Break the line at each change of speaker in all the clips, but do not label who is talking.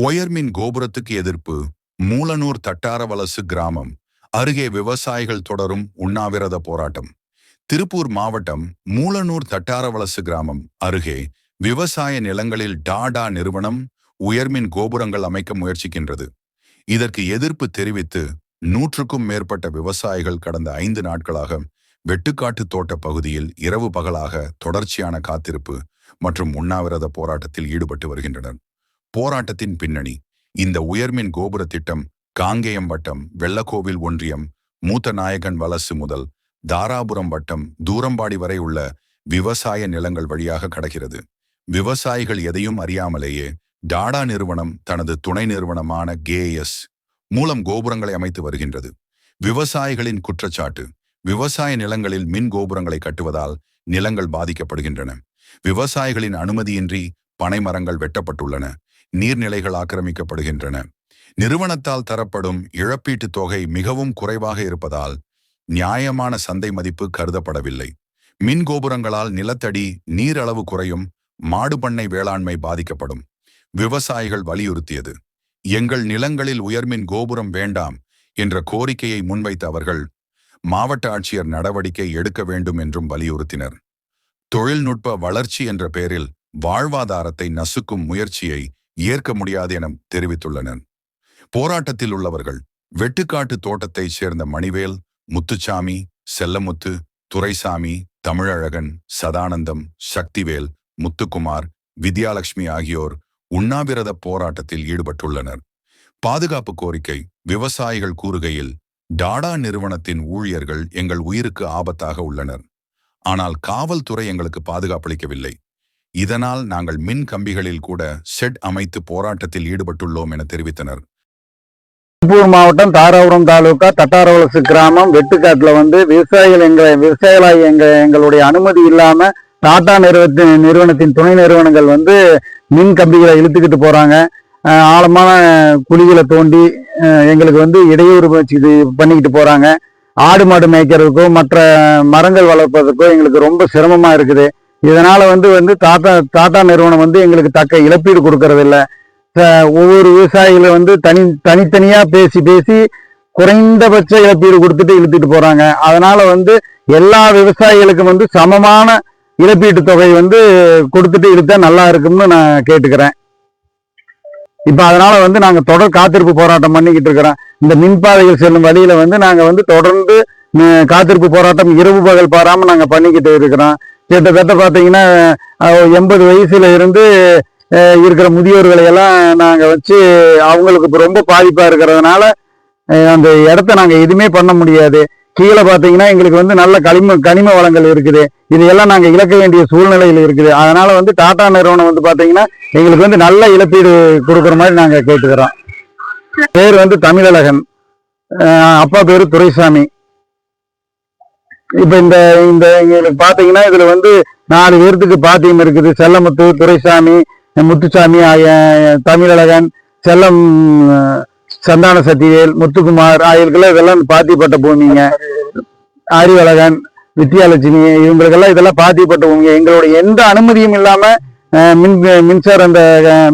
உயர்மின் கோபுரத்துக்கு எதிர்ப்பு மூலனூர் தட்டாரவலசு கிராமம் அருகே விவசாயிகள் தொடரும் உண்ணாவிரத போராட்டம். திருப்பூர் மாவட்டம் மூலனூர் தட்டாரவலசு கிராமம் அருகே விவசாய நிலங்களில் டாடா நிறுவனம் உயர்மின் கோபுரங்கள் அமைக்க முயற்சிக்கின்றது. இதற்கு எதிர்ப்பு தெரிவித்து நூற்றுக்கும் மேற்பட்ட விவசாயிகள் கடந்த ஐந்து நாட்களாக வெட்டுக்காட்டு தோட்ட பகுதியில் இரவு பகலாக தொடர்ச்சியான காத்திருப்பு மற்றும் உண்ணாவிரத போராட்டத்தில் ஈடுபட்டு வருகின்றனர். போராட்டத்தின் பின்னணி. இந்த உயர்மின் கோபுர திட்டம் காங்கேயம் வட்டம் வெள்ளக்கோவில் ஒன்றியம் மூத்த நாயகன் வலசு முதல் தாராபுரம் வட்டம் தூரம்பாடி வரை உள்ள விவசாய நிலங்கள் வழியாக கடக்கிறது. விவசாயிகள் எதையும் அறியாமலேயே டாடா நிறுவனம் தனது துணை நிறுவனமான கேஎஸ் மூலம் கோபுரங்களை அமைத்து வருகின்றது. விவசாயிகளின் குற்றச்சாட்டு விவசாய நிலங்களில் மின் கோபுரங்களை கட்டுவதால் நிலங்கள் பாதிக்கப்படுகின்றன. விவசாயிகளின் அனுமதியின்றி பனைமரங்கள் வெட்டப்பட்டுள்ளன. நீர்நிலைகள் ஆக்கிரமிக்கப்படுகின்றன. நிறுவனத்தால் தரப்படும் இழப்பீட்டுத் தொகை மிகவும் குறைவாக இருப்பதால் நியாயமான சந்தை மதிப்பு கருதப்படவில்லை. மின் கோபுரங்களால் நிலத்தடி நீர் அளவு குறையும் மாடு பண்ணை வேளாண்மை பாதிக்கப்படும். விவசாயிகள் வலியுறுத்தியது. எங்கள் நிலங்களில் உயர்மின் கோபுரம் வேண்டாம் என்ற கோரிக்கையை முன்வைத்த அவர்கள் மாவட்ட ஆட்சியர் நடவடிக்கை எடுக்க வேண்டும் என்றும் வலியுறுத்தினர். தொழில்நுட்ப வளர்ச்சி என்ற பெயரில் வாழ்வாதாரத்தை நசுக்கும் முயற்சியை ஏற்க முடியாது என தெரிவித்துள்ளனர். போராட்டத்தில் உள்ளவர்கள் வெட்டுக்காட்டு தோட்டத்தைச் சேர்ந்த மணிவேல் முத்துச்சாமி செல்லமுத்து துரைசாமி தமிழழகன் சதானந்தம் சக்திவேல் முத்துக்குமார் வித்யாலட்சுமி ஆகியோர் உண்ணாவிரத போராட்டத்தில் ஈடுபட்டுள்ளனர். பாதுகாப்பு கோரிக்கை விவசாயிகள் கூறுகையில் டாடா நிறுவனத்தின் ஊழியர்கள் எங்கள் உயிருக்கு ஆபத்தாக உள்ளனர். ஆனால் காவல்துறை எங்களுக்கு பாதுகாப்பளிக்கவில்லை. இதனால் நாங்கள் மின் கம்பிகளில் கூட செட் அமைத்து போராட்டத்தில் ஈடுபட்டுள்ளோம் என தெரிவித்தனர்.
திருப்பூர் மாவட்டம் தாராபுரம் தாலுகா தட்டாரவலசு கிராமம் வெட்டுக்காட்டில் வந்து விவசாயிகள் எங்களை விவசாயிகளாக எங்க எங்களுடைய அனுமதி இல்லாம டாடா நிறுவனத்தின் நிறுவனத்தின் துணை நிறுவனங்கள் வந்து மின் கம்பிகளை இழுத்துக்கிட்டு போறாங்க. ஆழமான குழிகளை தோண்டி எங்களுக்கு வந்து இடையூறு வச்சு இது பண்ணிக்கிட்டு போறாங்க. ஆடு மாடு மேய்க்கிறதுக்கோ மற்ற மரங்கள் வளர்ப்பதற்கோ எங்களுக்கு ரொம்ப சிரமமா இருக்குது. இதனால் வந்து வந்து தாத்தா டாட்டா நிறுவனம் வந்து எங்களுக்கு தக்க இழப்பீடு கொடுக்கறதில்ல. ஒவ்வொரு விவசாயிகளும் வந்து தனி தனித்தனியாக பேசி பேசி குறைந்தபட்ச இழப்பீடு கொடுத்துட்டு இழுத்துட்டு போகிறாங்க அதனால் வந்து எல்லா விவசாயிகளுக்கும் வந்து சமமான இழப்பீட்டு தொகை வந்து கொடுத்துட்டு இழுத்தா நல்லா இருக்கும்னு நான் கேட்டுக்கிறேன். இப்போ அதனால் வந்து நாங்கள் தொடர் காத்திருப்பு போராட்டம் பண்ணிக்கிட்டு இருக்கிறோம். இந்த மின்பாதைகள் செல்லும் வழியில் வந்து நாங்கள் வந்து தொடர்ந்து காத்திருப்பு போராட்டம் இரவு பகல் பாராமல் நாங்கள் பண்ணிக்கிட்டு இருக்கிறோம். கிட்டத்தட்ட பார்த்தீங்கன்னா எண்பது வயசுல இருந்து இருக்கிற முதியோர்களை எல்லாம் நாங்கள் வச்சு அவங்களுக்கு இப்போ ரொம்ப பாதிப்பாக இருக்கிறதுனால அந்த இடத்த நாங்கள் எதுவுமே பண்ண முடியாது. கீழே பார்த்தீங்கன்னா எங்களுக்கு வந்து நல்ல கனிம கனிம வளங்கள் இருக்குது. இதையெல்லாம் நாங்கள் இழக்க வேண்டிய சூழ்நிலையில் இருக்குது. அதனால வந்து டாடா நிறுவனம் வந்து பார்த்தீங்கன்னா எங்களுக்கு வந்து நல்ல இழப்பீடு கொடுக்குற மாதிரி நாங்கள் கேட்டுக்கிறோம். பேர் வந்து தமிழழகன். அப்பா பேர் துரைசாமி. இப்ப இந்த இந்த எங்களுக்கு பாத்தீங்கன்னா இதுல வந்து நாலு பேர்த்துக்கு பாத்தியம் இருக்குது. செல்லமுத்து துரைசாமி முத்துசாமி ஆகிய தமிழழகன் செல்லம் சந்தான சத்திவேல் முத்துக்குமார் ஆகியோருக்கெல்லாம் இதெல்லாம் பாத்தியப்பட்ட பூமிங்க. அறிவழகன் வித்யாலட்சுமி இவங்களுக்கெல்லாம் இதெல்லாம் பாத்தியப்பட்ட பூமிங்க. எங்களுடைய எந்த அனுமதியும் இல்லாம மின் மின்சாரம் அந்த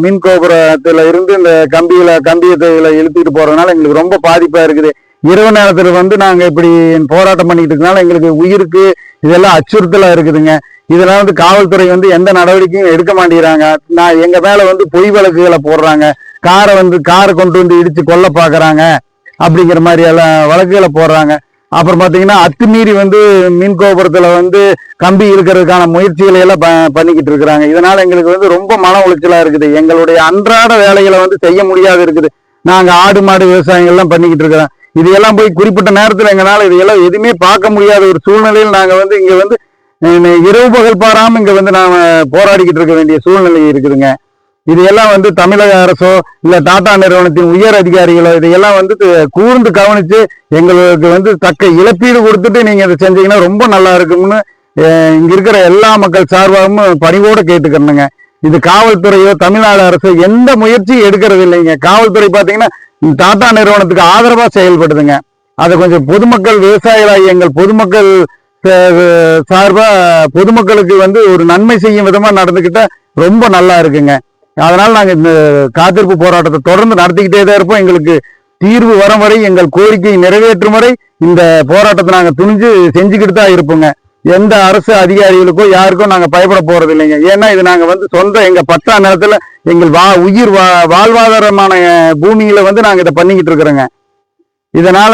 மின் கோபுரத்துல இருந்து இந்த கம்பியில கம்பியத்துல இழுத்துட்டு போறதுனால எங்களுக்கு ரொம்ப பாதிப்பா இருக்குது. இரவு நேரத்தில் வந்து நாங்கள் இப்படி போராட்டம் பண்ணிக்கிட்டு இருக்கனால எங்களுக்கு உயிருக்கு இதெல்லாம் அச்சுறுத்தலாக இருக்குதுங்க. இதெல்லாம் வந்து காவல்துறை வந்து எந்த நடவடிக்கையும் எடுக்க மாட்டேங்கிறாங்க. நான் எங்கள் மேலே வந்து பொய் வழக்குகளை போடுறாங்க. காரை வந்து காரை கொண்டு வந்து இடித்து கொல்ல பார்க்குறாங்க அப்படிங்கிற மாதிரி எல்லாம் வழக்குகளை போடுறாங்க. அப்புறம் பார்த்தீங்கன்னா அத்துமீறி வந்து மின் கோபுரத்தில் வந்து கம்பி இருக்கிறதுக்கான முயற்சிகளை எல்லாம் ப- பண்ணிக்கிட்டு இருக்கிறாங்க. இதனால் எங்களுக்கு வந்து ரொம்ப மன உளைச்சலாக இருக்குது. எங்களுடைய அன்றாட வேலைகளை வந்து செய்ய முடியாது இருக்குது. நாங்கள் ஆடு மாடு விவசாயங்கள்லாம் பண்ணிக்கிட்டு இருக்கிறோம். இதையெல்லாம் போய் குறிப்பிட்ட நேரத்தில் எங்களால் இதையெல்லாம் எதுவுமே பார்க்க முடியாத ஒரு சூழ்நிலையில் நாங்கள் வந்து இங்கே வந்து இரவு பகல் பாராமல் இங்கே வந்து நாம் போராடிக்கிட்டு இருக்க வேண்டிய சூழ்நிலை இருக்குதுங்க. இதையெல்லாம் வந்து தமிழக அரசோ இல்லை டாடா நிறுவனத்தின் உயர் அதிகாரிகளோ இதையெல்லாம் வந்து கூர்ந்து கவனித்து எங்களுக்கு வந்து தக்க இழப்பீடு கொடுத்துட்டு நீங்கள் இதை செஞ்சீங்கன்னா ரொம்ப நல்லா இருக்கும்னு இங்கே இருக்கிற எல்லா மக்கள் சார்பாகவும் பணிவோடு கேட்டுக்கிறேனுங்க. இது காவல்துறையோ தமிழ்நாடு அரசோ எந்த முயற்சியும் எடுக்கிறது இல்லைங்க. காவல்துறை பார்த்தீங்கன்னா டாடா நிறுவனத்துக்கு ஆதரவாக செயல்படுதுங்க. அதை கொஞ்சம் பொதுமக்கள் விவசாயிகளாகி எங்கள் பொதுமக்கள் சார்பாக பொதுமக்களுக்கு வந்து ஒரு நன்மை செய்யும் விதமாக நடந்துக்கிட்டால் ரொம்ப நல்லா இருக்குங்க.
அதனால் நாங்கள் இந்த காத்திருப்பு போராட்டத்தை தொடர்ந்து நடத்திக்கிட்டே தான் இருப்போம். எங்களுக்கு தீர்வு வரும் வரை எங்கள் கோரிக்கையை நிறைவேற்றும் வரை இந்த போராட்டத்தை நாங்கள் துணிஞ்சு செஞ்சுக்கிட்டு தான் இருப்போங்க. எந்த அரசு அதிகாரிகளுக்கோ யாருக்கோ நாங்கள் பயப்பட போறது இல்லைங்க. ஏன்னா இது நாங்கள் வந்து சொந்த எங்கள் பட்டா நிலத்துல எங்கள் வா உயிர் வா வாழ்வாதாரமான பூமியில வந்து நாங்கள் இதை பண்ணிக்கிட்டு இருக்கிறோங்க. இதனால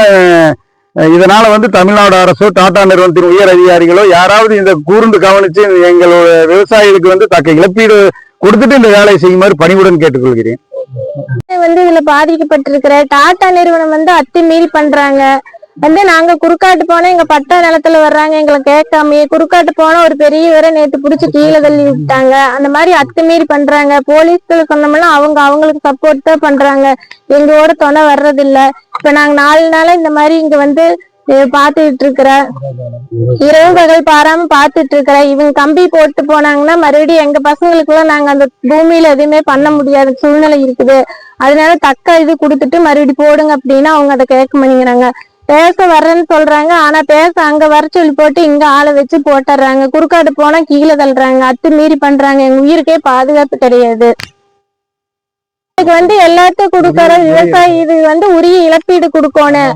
இதனால வந்து தமிழ்நாடு அரசோ டாடா நிறுவனத்தின் உயர் அதிகாரிகளோ யாராவது இந்த கூர்ந்து கவனிச்சு எங்களோட விவசாயிகளுக்கு வந்து தக்க இழப்பீடு கொடுத்துட்டு இந்த வேலையை செய்யுமாறு பணிவுடன் கேட்டுக்கொள்கிறேன்.
வந்து இதுல பாதிக்கப்பட்டிருக்கிற டாடா நிறுவனம் வந்து அத்துமீறி பண்றாங்க. வந்து நாங்க குறுக்காட்டு போனா எங்க பட்டா நிலத்துல வர்றாங்க எங்களை கேட்காமயே குறுக்காட்டு போனா ஒரு பெரியவரை நேத்து புடிச்சு கீழே தள்ளி விட்டாங்க. அந்த மாதிரி அத்துமீறி பண்றாங்க. போலீஸ்ல சொன்னோம்னா அவங்க அவங்களுக்கு சப்போர்ட் தான் பண்றாங்க. எங்களோட துணை வர்றதில்ல. இப்ப நாங்க நாலு நாளா இந்த மாதிரி இங்க வந்து அஹ், பாத்துக்கிட்டு இருக்கிறேன் இரவு பகல் பாராம பாத்துட்டு இருக்கிறேன் இவங்க கம்பி போட்டு போனாங்கன்னா மறுபடியும் எங்க பசங்களுக்கு எல்லாம் நாங்க அந்த பூமியில எதுவுமே பண்ண முடியாத சூழ்நிலை இருக்குது. அதனால தக்க இது கொடுத்துட்டு மறுபடியும் போடுங்க அப்படின்னா அவங்க அதை கேட்க மாட்டேங்கிறாங்க. பேச வர்றேன்னு சொல்றாங்க. ஆனா பேச அங்க வர சொல்லி போட்டு இங்க ஆளை வச்சு போட்டுறாங்க. குறுக்காடு போனா கீழே தள்ளுறாங்க. அத்துமீறி பண்றாங்க. எங்க உயிருக்கே பாதுகாப்பு கிடையாது. இதுக்கு வந்து எல்லாத்தையும் கொடுக்கற விவசாயி இது வந்து உரிய இழப்பீடு கொடுக்கணும்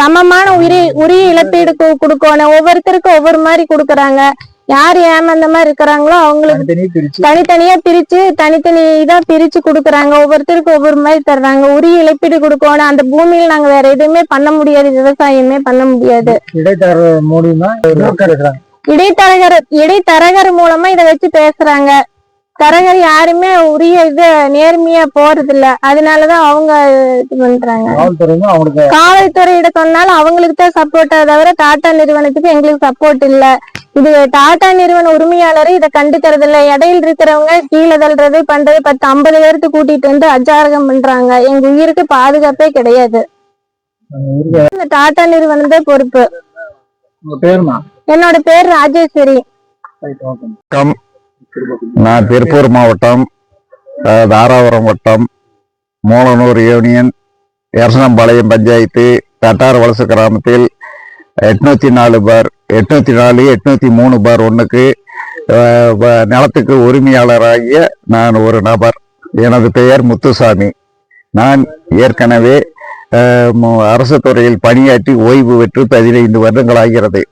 சமமான உரிய உரிய இழப்பீடு கொடுக்கணும் ஒவ்வொருத்தருக்கும் ஒவ்வொரு மாதிரி கொடுக்கறாங்க. யார் ஏமாந்த மாதிரி இருக்கிறாங்களோ அவங்களுக்கு தனித்தனியா பிரிச்சு தனித்தனி இதா பிரிச்சு கொடுக்கறாங்க. ஒவ்வொருத்தருக்கும் ஒவ்வொரு மாதிரி தர்றாங்க. உரிய இழப்பீடு கொடுக்கணும். அந்த பூமியில நாங்க வேற எதுவுமே பண்ண முடியாது. விவசாயமே பண்ண முடியாது.
இடைத்தரகர் மூலியமா
இடைத்தரகர் இடைத்தரகர் மூலமா இத வச்சு பேசுறாங்க. தரகர் யாருமே உரிய இது நேர்மையா போறது இல்ல அதனாலதான் அவங்க இது பண்றாங்க. காவல்துறையிட சொன்னாலும் அவங்களுக்கு தான் சப்போர்ட்டா தவிர டாடா நிறுவனத்துக்கு எங்களுக்கு சப்போர்ட் இல்ல. இது டாடா நிறுவன உரிமையாளர் இதை கண்டுக்கிறது இல்ல இடையில இருக்கிறவங்க கீழே தள்ளுறது பண்றது பத்து ஐம்பது பேருக்கு கூட்டிட்டு வந்து அஜாரகம் பண்றாங்க. எங்க உயிருக்கு பாதுகாப்பே கிடையாது. இந்த டாடா நிறுவனம் தான் பொறுப்பு என்னோட பேர் ராஜேஸ்வரி.
நான் திருப்பூர் மாவட்டம் தாராபுரம் வட்டம் மூலனூர் யூனியன் எரசனம்பாளையம் பஞ்சாயத்து தட்டார் வலசு கிராமத்தில் எட்நூத்தி நாலு பார் எட்நூத்தி நாலு எட்நூத்தி மூணு பார் ஒன்றுக்கு நிலத்துக்கு உரிமையாளராகிய நான் ஒரு நபர். எனது பெயர் முத்துசாமி. நான் ஏற்கனவே அரசு துறையில் பணியாற்றி ஓய்வு பெற்று பதினைந்து வருடங்கள் ஆகிறது.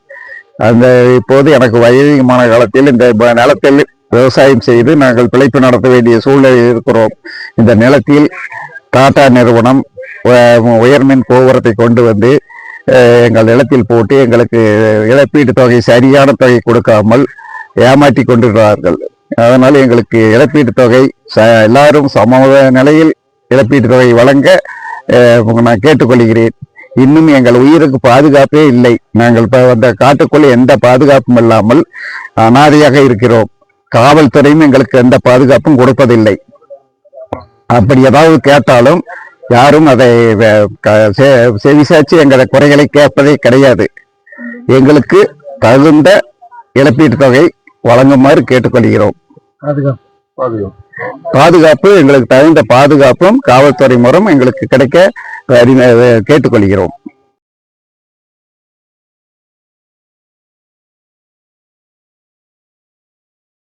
அந்த இப்போது எனக்கு வயதுமான காலத்தில் இந்த நிலத்தில் விவசாயம் செய்து நாங்கள் பிழைப்பு நடத்த வேண்டிய சூழ்நிலையில் இருக்கிறோம். இந்த நிலத்தில் டாடா நிறுவனம் உயர்மின் கோபுரத்தை கொண்டு வந்து எங்கள் நிலத்தில் போட்டு எங்களுக்கு இழப்பீட்டு தொகை சரியான தொகை கொடுக்காமல் ஏமாற்றி கொண்டிருக்கிறார்கள். அதனால் எங்களுக்கு இழப்பீட்டு தொகை ச- எல்லாரும் சம நிலையில் இழப்பீட்டு தொகை வழங்க நான் கேட்டுக்கொள்கிறேன். இன்னும் எங்கள் உயிருக்கு பாதுகாப்பே இல்லை. நாங்கள் இப்போ அந்த காட்டுக்குள்ளே எந்த பாதுகாப்பும் இல்லாமல் அனாதையாக இருக்கிறோம். காவல்துறையும் எங்களுக்கு எந்த பாதுகாப்பும் கொடுப்பதில்லை. அப்படி ஏதாவது கேட்டாலும் யாரும் அதை வ- க- செ- செவிசாய்ச்சி எங்கள் குறைகளை கேட்பதே கிடையாது. எங்களுக்கு தகுந்த இழப்பீட்டு தொகை வழங்குமாறு கேட்டுக்கொள்கிறோம். பாதுகாப்பு எங்களுக்கு தகுந்த பாதுகாப்பும் காவல்துறை மூலம் எங்களுக்கு கிடைக்க கேட்டுக்கொள்கிறோம்.